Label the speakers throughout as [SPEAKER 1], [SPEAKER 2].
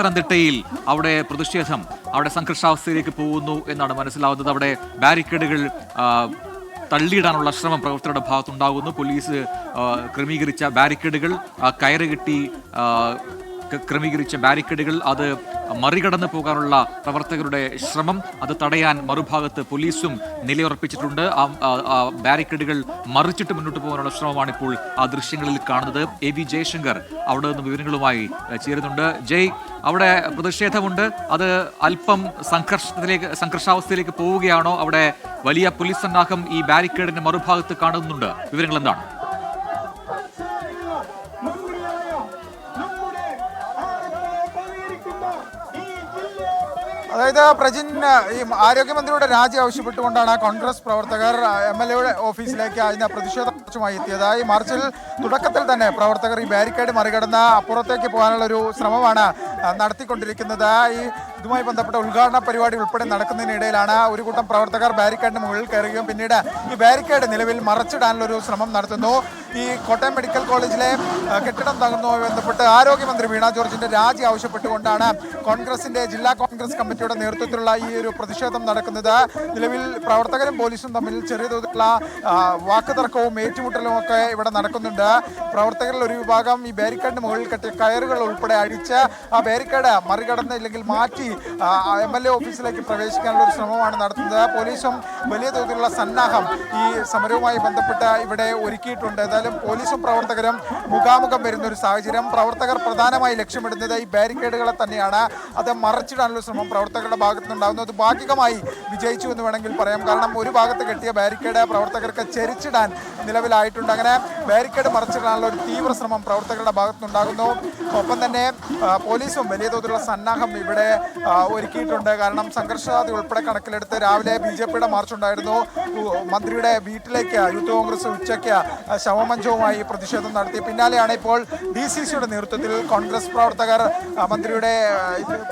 [SPEAKER 1] പത്തനംതിട്ടയിൽ അവിടെ പ്രതിഷേധം അവിടെ സംഘർഷാവസ്ഥയിലേക്ക് പോകുന്നു എന്നാണ് മനസ്സിലാവുന്നത്. അവിടെ ബാരിക്കേഡുകൾ തള്ളിയിടാനുള്ള ശ്രമം പ്രവർത്തകരുടെ ഭാഗത്തുണ്ടാകുന്നു. പോലീസ് ക്രമീകരിച്ച ബാരിക്കേഡുകൾ കയറുകെട്ടി ക്രമീകരിച്ച ബാരിക്കേഡുകൾ അത് മറികടന്നു പോകാനുള്ള പ്രവർത്തകരുടെ ശ്രമം അത് തടയാൻ മറുഭാഗത്ത് പോലീസും നിലയുറപ്പിച്ചിട്ടുണ്ട്. ആ ബാരിക്കേഡുകൾ മറിച്ചിട്ട് മുന്നോട്ട് പോകാനുള്ള ശ്രമമാണ് ഇപ്പോൾ ആ ദൃശ്യങ്ങളിൽ കാണുന്നത്. എ വി ജയശങ്കർ അവിടെ നിന്ന് വിവരങ്ങളുമായി ചേരുന്നുണ്ട്. ജയ് അവിടെ പ്രതിഷേധമുണ്ട്. അത് അല്പം സംഘർഷത്തിലേക്ക് സംഘർഷാവസ്ഥയിലേക്ക് പോവുകയാണോ? അവിടെ വലിയ പോലീസ് സന്നാഹം ഈ ബാരിക്കേഡിന്റെ മറുഭാഗത്ത് കാണുന്നുണ്ട്. വിവരങ്ങൾ എന്താണ്
[SPEAKER 2] അതായത് പ്രജിൻ ഈ ആരോഗ്യമന്ത്രിയുടെ രാജി ആവശ്യപ്പെട്ടുകൊണ്ടാണ് കോൺഗ്രസ് പ്രവർത്തകർ എം എൽ എയുടെ ഓഫീസിലേക്ക് അതിന് പ്രതിഷേധ മാർച്ചുമായി എത്തിയത്. ഈ മാർച്ചിൽ തുടക്കത്തിൽ തന്നെ പ്രവർത്തകർ ഈ ബാരിക്കേഡ് മറികടന്ന് അപ്പുറത്തേക്ക് പോകാനുള്ള ഒരു ശ്രമമാണ് നടത്തിക്കൊണ്ടിരിക്കുന്നത്. ഈ ഇതുമായി ബന്ധപ്പെട്ട ഉദ്ഘാടന പരിപാടി ഉൾപ്പെടെ നടക്കുന്നതിനിടയിലാണ് ഒരു കൂട്ടം പ്രവർത്തകർ ബാരിക്കേഡിന് മുകളിൽ കയറുകയും പിന്നീട് ഈ ബാരിക്കേഡ് നിലവിൽ മറച്ചിടാനുള്ള ഒരു ശ്രമം നടത്തുന്നു. ഈ കോട്ടയം മെഡിക്കൽ കോളേജിലെ കെട്ടിടം തകർന്നുമായി ബന്ധപ്പെട്ട് ആരോഗ്യമന്ത്രി വീണ ജോർജിന്റെ രാജി ആവശ്യപ്പെട്ടുകൊണ്ടാണ് കോൺഗ്രസിന്റെ ജില്ലാ കോൺഗ്രസ് കമ്മിറ്റിയുടെ നേതൃത്വത്തിലുള്ള ഈ ഒരു പ്രതിഷേധം നടക്കുന്നത്. നിലവിൽ പ്രവർത്തകരും പോലീസും തമ്മിൽ ചെറിയ തോതിലുള്ള വാക്കുതർക്കവും ഏറ്റുമുട്ടലും ഒക്കെ ഇവിടെ നടക്കുന്നുണ്ട്. പ്രവർത്തകരിൽ ഒരു വിഭാഗം ഈ ബാരിക്കേഡിന് മുകളിൽ കെട്ടിയ കയറുകൾ ഉൾപ്പെടെ അടിച്ച് ആ ബാരിക്കേഡ് മറികടന്ന് ഇല്ലെങ്കിൽ മാറ്റി എം എൽ എ ഓഫീസിലേക്ക് പ്രവേശിക്കാനുള്ള ഒരു ശ്രമമാണ് നടത്തുന്നത്. പോലീസും വലിയ തോതിലുള്ള സന്നാഹം ഈ സമരവുമായി ബന്ധപ്പെട്ട് ഇവിടെ ഒരുക്കിയിട്ടുണ്ട്. ഏതായാലും പോലീസും പ്രവർത്തകരും മുഖാമുഖം വരുന്ന ഒരു സാഹചര്യം. പ്രവർത്തകർ പ്രധാനമായി ലക്ഷ്യമിടുന്നത് ഈ ബാരിക്കേഡുകളെ തന്നെയാണ്. അത് മറച്ചിടാനുള്ള ശ്രമം പ്രവർത്തകരുടെ ഭാഗത്തു നിന്നുണ്ടാകുന്നു അത് ഭാഗികമായി വിജയിച്ചു എന്ന് വേണമെങ്കിൽ പറയാം. കാരണം ഒരു ഭാഗത്ത് കെട്ടിയ ബാരിക്കേഡ് പ്രവർത്തകർക്ക് ചെരിച്ചിടാൻ നിലവിലായിട്ടുണ്ട്. അങ്ങനെ ബാരിക്കേഡ് മറിച്ചിടാനുള്ള ഒരു തീവ്ര ശ്രമം പ്രവർത്തകരുടെ ഭാഗത്തുനിന്നുണ്ടാകുന്നു. ഒപ്പം തന്നെ പോലീസും വലിയ തോതിലുള്ള സന്നാഹം ഇവിടെ ഒരുക്കിയിട്ടുണ്ട്. കാരണം സംഘർഷാതി ഉൾപ്പെടെ കണക്കിലെടുത്ത് രാവിലെ ബി ജെ പിയുടെ മാർച്ച് ഉണ്ടായിരുന്നു ഉ- മന്ത്രിയുടെ വീട്ടിലേക്ക് യൂത്ത് കോൺഗ്രസ് ഉച്ചയ്ക്ക് ശവമഞ്ചവുമായി പ്രതിഷേധം നടത്തി. പിന്നാലെയാണ് ഇപ്പോൾ ഡി സി സിയുടെ നേതൃത്വത്തിൽ കോൺഗ്രസ് പ്രവർത്തകർ മന്ത്രിയുടെ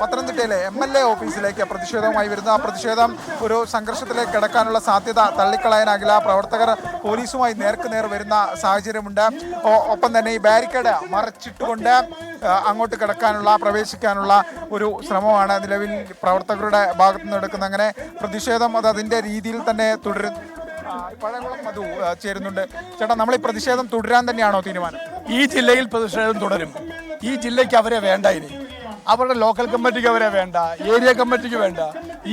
[SPEAKER 2] പത്തനംതിട്ടയിലെ എം എൽ എ ഓഫീസിലേക്ക് പ്രതിഷേധവുമായി വരുന്നു. ആ പ്രതിഷേധം ഒരു സംഘർഷത്തിലേക്ക് കിടക്കാനുള്ള സാധ്യത തള്ളിക്കളയാനാകില്ല. പ്രവർത്തകർ പോലീസുമായി നേർക്കുനേർ വരുന്ന വരുന്ന സാഹചര്യമുണ്ട്. ഒപ്പം തന്നെ ഈ ബാരിക്കേഡ് മറച്ചിട്ടുകൊണ്ട് അങ്ങോട്ട് കിടക്കാനുള്ള പ്രവേശിക്കാനുള്ള ഒരു ശ്രമമാണ് നിലവിൽ പ്രവർത്തകരുടെ ഭാഗത്തു നിന്ന് എടുക്കുന്നത് അങ്ങനെ പ്രതിഷേധം അത് അതിന്റെ രീതിയിൽ തന്നെ തുടരും മധു ചേരുന്നുണ്ട്. ചേട്ടാ നമ്മൾ ഈ പ്രതിഷേധം തുടരാൻ തന്നെയാണോ തീരുമാനം?
[SPEAKER 3] ഈ ജില്ലയിൽ പ്രതിഷേധം തുടരും. ഈ ജില്ലയ്ക്ക് അവരെ വേണ്ട ഇനി. അവരുടെ ലോക്കൽ കമ്മിറ്റിക്ക് അവരെ വേണ്ട. ഏരിയ കമ്മിറ്റിക്ക് വേണ്ട.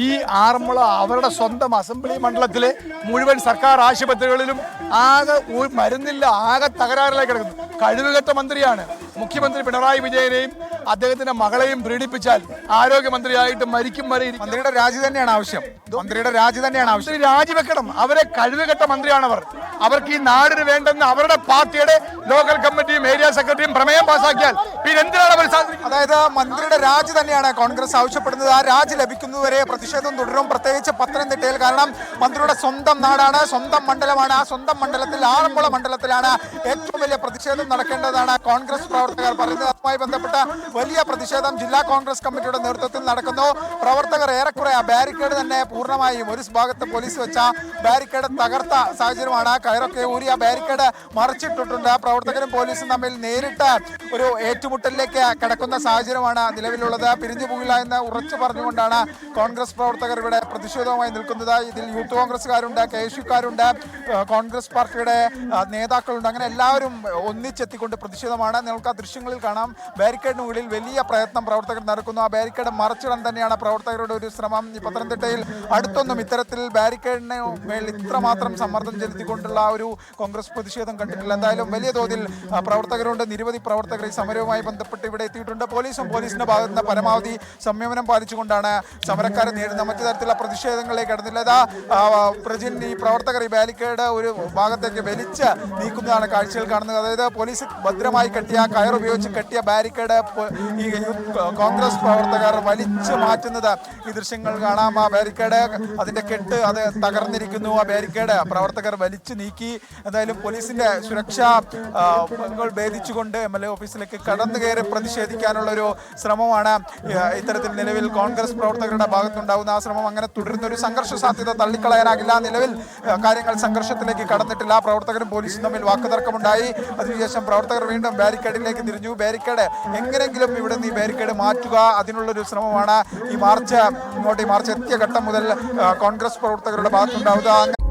[SPEAKER 3] ഈ ആറന്മുള അവരുടെ സ്വന്തം അസംബ്ലി മണ്ഡലത്തിലെ മുഴുവൻ സർക്കാർ ആശുപത്രികളിലും ആകെ മരുന്നില്ല ആകെ തകരാറിലേക്ക് കിടക്കുന്നു. കഴിവുകെട്ട മന്ത്രിയാണ്. മുഖ്യമന്ത്രി പിണറായി വിജയനെയും അദ്ദേഹത്തിന്റെ മകളെയും പ്രീണിപ്പിച്ചാൽ ആരോഗ്യമന്ത്രിയായിട്ട് മരിക്കും വരെ.
[SPEAKER 2] മന്ത്രിയുടെ രാജി തന്നെയാണ് ആവശ്യം. മന്ത്രിയുടെ രാജി തന്നെയാണ് ആവശ്യം.
[SPEAKER 3] രാജിവെക്കണം അവരെ കഴിവുകെട്ട മന്ത്രിയാണവർ അവർക്ക് ഈ നാടിന് വേണ്ടെന്ന് അവരുടെ പാർട്ടിയുടെ ലോക്കൽ കമ്മിറ്റിയും ഏരിയ സെക്രട്ടറിയും പ്രമേയം പാസാക്കിയാൽ പിന്നെ എന്തിനാണ് അവർ
[SPEAKER 2] അതായത് മന്ത്രിയുടെ രാജി തന്നെയാണ് കോൺഗ്രസ് ആവശ്യപ്പെടുന്നത്. ആ രാജി ലഭിക്കുന്നതുവരെ പ്രതിഷേധം തുടരും. പ്രത്യേകിച്ച് പത്തനംതിട്ടയിൽ കാരണം മന്ത്രിയുടെ സ്വന്തം നാടാണ് സ്വന്തം മണ്ഡലമാണ്. ആ സ്വന്തം മണ്ഡലത്തിൽ ആറന്മുള മണ്ഡലത്തിലാണ് ഏറ്റവും വലിയ പ്രതിഷേധം നടക്കേണ്ടതാണ്. കോൺഗ്രസ് പ്രവർത്തകർ പറയുന്നത് അതുമായി ബന്ധപ്പെട്ട വലിയ പ്രതിഷേധം ജില്ലാ കോൺഗ്രസ് കമ്മിറ്റിയുടെ നേതൃത്വത്തിൽ നടക്കുന്നു. പ്രവർത്തകർ ഏറെക്കുറെ ആ ബാരിക്കേഡ് തന്നെ പൂർണമായും ഒരു ഭാഗത്ത് പോലീസ് വെച്ച ബാരിക്കേഡ് തകർത്ത സാഹചര്യമാണ്. കയറൊക്കെ ഊരി ആ ബാരിക്കേഡ് മറിച്ചിട്ടിട്ടുണ്ട്. പ്രവർത്തകരും പോലീസും തമ്മിൽ നേരിട്ട് ഒരു ഏറ്റുമുട്ടലിലേക്ക് കിടക്കുന്ന സാഹചര്യമാണ് നിലവിലുള്ളത്. പിരിഞ്ഞു പോകില്ല എന്ന് ഉറച്ചു പറഞ്ഞുകൊണ്ടാണ് കോൺഗ്രസ് പ്രവർത്തകർ ഇവിടെ പ്രതിഷേധവുമായി നിൽക്കുന്നത്. ഇതിൽ യൂത്ത് കോൺഗ്രസ്സുകാരുണ്ട് കെ എസ് യുക്കാരുണ്ട് കോൺഗ്രസ് പാർട്ടിയുടെ നേതാക്കളുണ്ട്. അങ്ങനെ എല്ലാവരും ഒന്നിച്ചെത്തിക്കൊണ്ട് പ്രതിഷേധമാണ്. നിങ്ങൾക്ക് ആ ദൃശ്യങ്ങളിൽ കാണാം. ബാരിക്കേഡിന് ഉള്ളിൽ വലിയ പ്രയത്നം പ്രവർത്തകർ നടക്കുന്നു. ആ ബാരിക്കേഡ് മറച്ചിടാൻ തന്നെയാണ് പ്രവർത്തകരുടെ ഒരു ശ്രമം. ഈ പത്തനംതിട്ടയിൽ അടുത്തൊന്നും ഇത്തരത്തിൽ ബാരിക്കേഡിന് മേൽ ഇത്രമാത്രം സമ്മർദ്ദം ചെലുത്തിക്കൊണ്ടുള്ള ഒരു കോൺഗ്രസ് പ്രതിഷേധം കണ്ടിട്ടില്ല. എന്തായാലും വലിയ തോതിൽ പ്രവർത്തകരുണ്ട്. നിരവധി പ്രവർത്തകർ ഈ സമരവുമായി ബന്ധപ്പെട്ട് ഇവിടെ എത്തിയിട്ടുണ്ട്. പോലീസും പോലീസിന്റെ ഭാഗത്ത് നിന്ന് പരമാവധി സംയമനം പാലിച്ചുകൊണ്ടാണ് സമരക്കാരെ നേരിടുന്ന മറ്റു തരത്തിലുള്ള പ്രതിഷേധങ്ങളിലേക്ക് കടന്നില്ല. ഇതാ പ്രജിൻ ഈ പ്രവർത്തകർ ഈ ബാരിക്കേഡ് ഒരു ഭാഗത്തേക്ക് വലിച്ച് നീക്കുന്നതാണ് കാഴ്ചകൾ കാണുന്നത്. അതായത് പോലീസ് ഭദ്രമായി കെട്ടിയ കയർ ഉപയോഗിച്ച് കെട്ടിയ ബാരിക്കേഡ് ഈ കോൺഗ്രസ് പ്രവർത്തകർ വലിച്ചു മാറ്റുന്നത്. ഈ ദൃശ്യങ്ങൾ കാണാം. ആ ബാരിക്കേഡ് അതിന്റെ കെട്ട് അത് തകർന്നിരിക്കുന്നു. ആ ബാരിക്കേഡ് പ്രവർത്തകർ വലിച്ചു നീക്കി. എന്തായാലും പോലീസിന്റെ സുരക്ഷാ ഭേദിച്ചുകൊണ്ട് എം എൽ എ ഓഫീസിലേക്ക് കടന്നു കയറി പ്രതിഷേധിക്കാനുള്ള ഒരു ശ്രമമാണ് ഇത്തരത്തിൽ നിലവിൽ കോൺഗ്രസ് പ്രവർത്തകരുടെ ഭാഗത്തുണ്ടാകുന്ന ആ ശ്രമം. അങ്ങനെ തുടരുന്ന ഒരു സംഘർഷ സാധ്യത തള്ളിക്കളയാനാകില്ല. നിലവിൽ കാര്യങ്ങൾ സംഘർഷത്തിലേക്ക് കടന്നിട്ടില്ല. പ്രവർത്തകരും പോലീസും തമ്മിൽ വാക്കുതർക്കമുണ്ടായി. അതിനുശേഷം പ്രവർത്തകർ വീണ്ടും ബാരിക്കേഡിലേക്ക് തിരിഞ്ഞു. ബാരിക്കേഡ് എങ്ങനെങ്കിലും ഇവിടെ നിന്ന് ഈ ബാരിക്കേഡ് മാറ്റുക. അതിനുള്ളൊരു ശ്രമമാണ് ഈ മാർച്ച് ഇങ്ങോട്ട് ഈ മാർച്ച് എത്തിയ ഘട്ടം മുതൽ കോൺഗ്രസ് പ്രവർത്തകരുടെ ഭാഗത്തുണ്ടാവുക.